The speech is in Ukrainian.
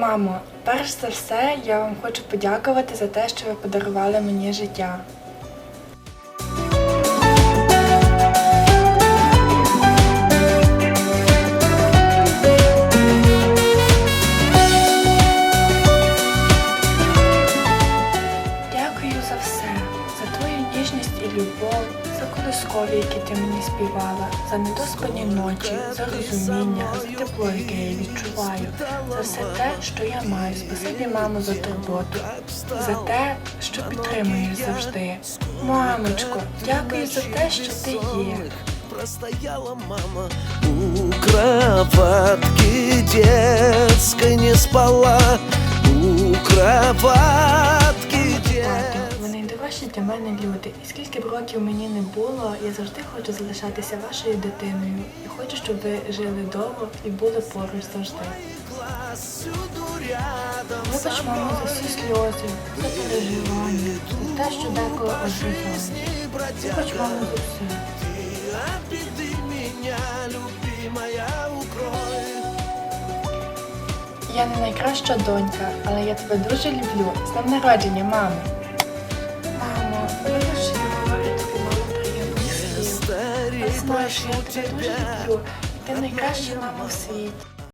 Мамо, перш за все, я вам хочу подякувати за те, що ви подарували мені життя. І любов, за колискові, які ти мені співала, за недоспані ночі, за розуміння, за тепло, яке я відчуваю, за все те, що я маю. Спасибі, мамо, за турботу, за те, що підтримуєш завжди. Мамочко, дякую за те, що ти є. Простояла мама у кроватки детской не спала У кроватки ви для мене люди. І скільки б років мені не було, я завжди хочу залишатися вашою дитиною. І хочу, щоб ви жили довго і були поруч завжди. Вибач, мамо, за всі сльози, за переживання, за те, що деколи ображаєш. Вибач, мамо, за все. Я не найкраща донька, але я тебе дуже люблю. З днем народження, мамо. Знаєш, я тебе дуже люблю. Ти найкраща мама в світі.